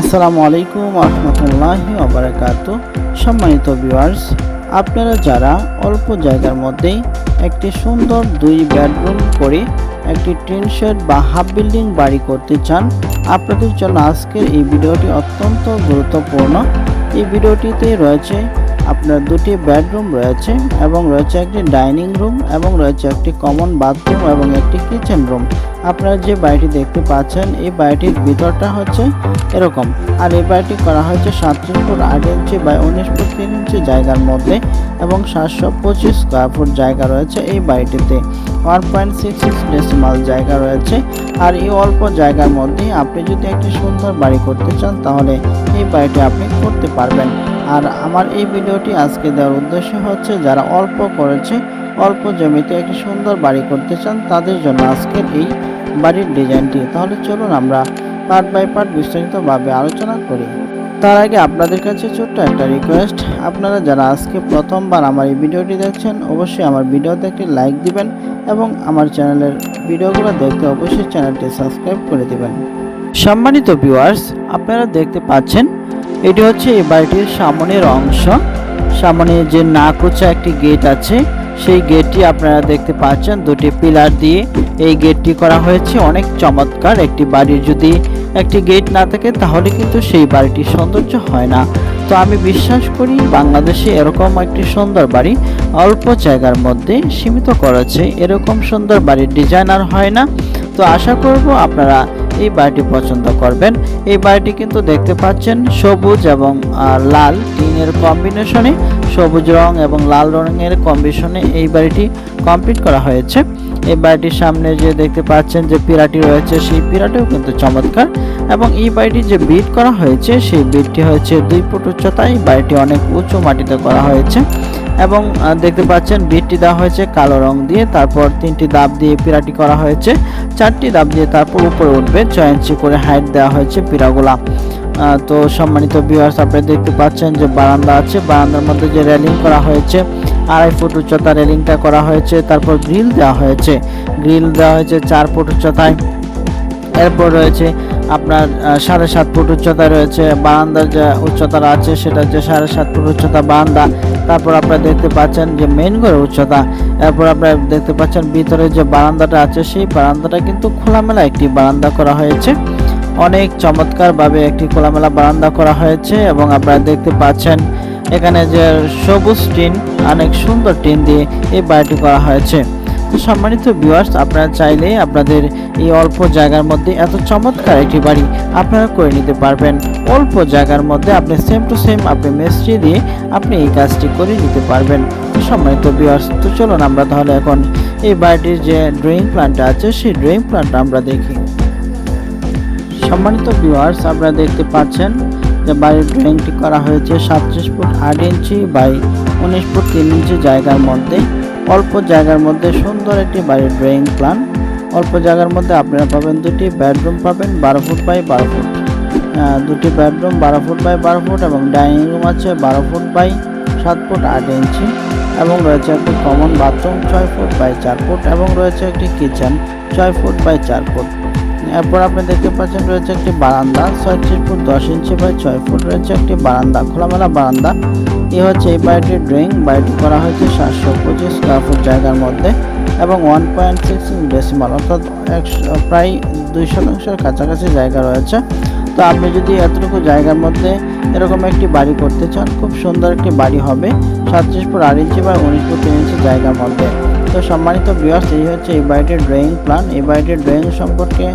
আসসালামু আলাইকুম রহমতুল্লাহি ওবরাকাতু সম্মানিত ভিউয়ার্স, আপনারা যারা অল্প জায়গার মধ্যেই একটি সুন্দর দুই বেডরুম করে একটি টিন শেড বা হাফ বিল্ডিং বাড়ি করতে চান, আপনাদের জন্য আজকের এই ভিডিওটি অত্যন্ত গুরুত্বপূর্ণ। এই ভিডিওটিতে রয়েছে আপনার দুটি বেডরুম রয়েছে এবং রয়েছে একটি ডাইনিং রুম এবং রয়েছে একটি কমন বাথরুম এবং একটি কিচেন রুম। আপনারা যে বাড়িটি দেখতে পাচ্ছেন, এই বাড়িটির ভিতরটা হচ্ছে এরকম। আর এই বাড়িটি করা হয়েছে সাতত্রিশ ফুট, আট ইঞ্চি বা উনিশ ফুট, তিন ইঞ্চি জায়গার মধ্যে এবং সাতশো পঁচিশ স্কোয়ার ফুট জায়গা রয়েছে এই বাড়িটিতে। One point six six decimal জায়গা রয়েছে। আর এই অল্প জায়গার মধ্যেই আপনি যদি একটি সুন্দর বাড়ি করতে চান, তাহলে এই বাড়িটি আপনি করতে পারবেন। আর আমার এই ভিডিওটি আজকে দেওয়ার উদ্দেশ্য হচ্ছে যারা অল্প করেছে, অল্প জমিতে একটি সুন্দর বাড়ি করতে চান, তাদের জন্য আজকের এই বাড়ির ডিজাইনটি। তাহলে চলুন আমরা পার্ট বাই পার্ট বিস্তারিতভাবে আলোচনা করি। তার আগে আপনাদের কাছে ছোট্ট একটা রিকোয়েস্ট আপনারা যারা আজকে প্রথমবার আমার এই ভিডিওটি দেখছেন, অবশ্যই আমার ভিডিওতে একটি লাইক দিবেন এবং আমার চ্যানেলের ভিডিওগুলো দেখতে অবশ্যই চ্যানেলটি সাবস্ক্রাইব করে দিবেন। সম্মানিত ভিউয়ার্স আপনারা দেখতে পাচ্ছেন এটি হচ্ছে এই বাড়িটির সামনের অংশ। সামনে যে নাকুচা একটি গেট আছে, সেই গেটটি আপনারা দেখতে পাচ্ছেন দুটি পিলার দিয়ে। এই গেটটি করা হয়েছে অনেক চমৎকার। একটি বাড়ির যদি একটি গেট না থাকে, তাহলে কিন্তু সেই বাড়িটির সৌন্দর্য হয় না। তো আমি বিশ্বাস করি বাংলাদেশে এরকম একটি সুন্দর বাড়ি অল্প জায়গার মধ্যে সীমিত করেছে এরকম সুন্দর বাড়ির ডিজাইনার হয় না। তো আশা করব আপনারা এই বাড়িটি পছন্দ করবেন। এই বাড়িটি কিন্তু দেখতে পাচ্ছেন সবুজ এবং লাল টিনের কম্বিনেশনে সবুজ রং এবং লাল রঙের কম্বিনেশনে এই বাড়িটি কমপ্লিট করা হয়েছে। এই বাড়িটির সামনে যে দেখতে পাচ্ছেন যে পিরাটি রয়েছে, সেই পিরাটিও কিন্তু চমৎকার এবং এই বাড়িটি যে বিট করা হয়েছে, সেই বিটটি হয়েছে দুই ফুট উচ্চতায় এই বাড়িটি অনেক উঁচু মাটিতে করা হয়েছে। এবং দেখতে পাচ্ছেন বিটটি দেওয়া হয়েছে কালো রং দিয়ে, তারপর তিনটি দাব দিয়ে পিরাটি করা হয়েছে। চারটি দাব দিয়ে তারপর উপরে উঠবে, ছয় ইঞ্চি করে হাইট দেওয়া হয়েছে পিরাগুলা। তো সম্মানিত ভিউয়ার্স আপনারা দেখতে পাচ্ছেন যে বারান্দা আছে, বারান্দার মধ্যে যে রেলিং করা হয়েছে, আড়াই ফুট উচ্চতা রেলিংটা করা হয়েছে, তারপর গ্রিল দেওয়া হয়েছে। গ্রিল দেওয়া হয়েছে চার ফুট উচ্চতায়। এরপর রয়েছে আপনার সাড়ে সাত ফুট উচ্চতা রয়েছে। বারান্দার যে উচ্চতা আছে, সেটা হচ্ছে সাড়ে সাত ফুট উচ্চতা বারান্দা। তারপর আপনারা দেখতে পাচ্ছেন যে মেন ঘরের উচ্চতা। এরপর আপনারা দেখতে পাচ্ছেন ভিতরে যে বারান্দাটা আছে, সেই বারান্দাটা কিন্তু খোলামেলা একটি বারান্দা করা হয়েছে। অনেক চমৎকারভাবে একটি খোলামেলা বারান্দা করা হয়েছে এবং আপনারা দেখতে পাচ্ছেন এখানে যে সবুজ টিন, অনেক সুন্দর টিন দিয়ে এই বাড়িটি করা হয়েছে। তো সম্মানিত ভিউয়ার্স আপনারা চাইলে আপনাদের এই অল্প জায়গার মধ্যে এত চমৎকার একটি বাড়ি আপনারা করে নিতে পারবেন। অল্প জায়গার মধ্যে আপনি সেম টু সেম আপনি মিস্ত্রি দিয়ে আপনি এই কাজটি করে নিতে পারবেন। সম্মানিত ভিউয়ার্স তো চলুন আমরা তাহলে এখন এই বাড়িটির যে ড্রয়িং প্ল্যানটা আছে, সেই ড্রয়িং প্ল্যানটা আমরা দেখি। সম্মানিত ভিউয়ার্স আপনারা দেখতে পাচ্ছেন যে বাড়ির ড্রয়িংটি করা হয়েছে সাতত্রিশ ফুট আট ইঞ্চি বাই উনিশ ফুট তিন ইঞ্চি জায়গার মধ্যে। অল্প জায়গার মধ্যে সুন্দর একটি বাড়ির ড্রয়িং প্ল্যান। অল্প জায়গার মধ্যে আপনারা পাবেন দুটি বেডরুম পাবেন বারো ফুট বাই বারো ফুট। দুটি বেডরুম বারো ফুট বাই বারো ফুট এবং ডাইনিং রুম আছে বারো ফুট বাই সাত ফুট আট ইঞ্চি এবং রয়েছে একটি কমন বাথরুম ছয় ফুট বাই চার ফুট এবং রয়েছে একটি কিচেন ছয় ফুট বাই চার ফুট। এরপর আপনি দেখতে পাচ্ছেন রয়েছে একটি বারান্দা ছয়ত্রিশ ফুট দশ ইঞ্চি বাই ছয় ফুট রয়েছে একটি বারান্দা, খোলামেলা বারান্দা। এ হচ্ছে এই বাড়িটির ড্রয়িং, বাড়িটি করা হয়েছে সাতশো পঁচিশ স্কোয়ার ফুট জায়গার মধ্যে এবং ওয়ান পয়েন্ট সিক্স ডেসিমাল অর্থাৎ একশো, প্রায় দুই শতাংশের কাছাকাছি জায়গা রয়েছে। তো আপনি যদি এতটুকু জায়গার মধ্যে এরকম একটি বাড়ি করতে চান, খুব সুন্দর একটি বাড়ি হবে, সাতত্রিশ ফুট আট ইঞ্চি বা উনিশ ফুট তিন ইঞ্চি জায়গার মধ্যে। তো সম্মানিত এই হচ্ছে এই বাড়িটির ড্রয়িং প্ল্যান এই বাড়িটির ড্রয়িং সম্পর্কে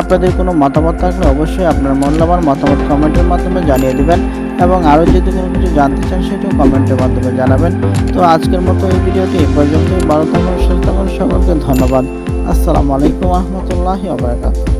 আপনাদের কোনো মতামত থাকলে অবশ্যই আপনার মূল্যবান মতামত কমেন্টের মাধ্যমে জানিয়ে দেবেন এবং আরও যদি কোনো কিছু জানতে চান সেটাও কমেন্টের মাধ্যমে জানাবেন। তো আজকের মতো এই ভিডিওটি এ পর্যন্তই। ভালো থাকুন, সুস্থ থাকুন। সকলকে ধন্যবাদ। আসসালামু আলাইকুম রহমতুল্লাহি আবরাকাতুহ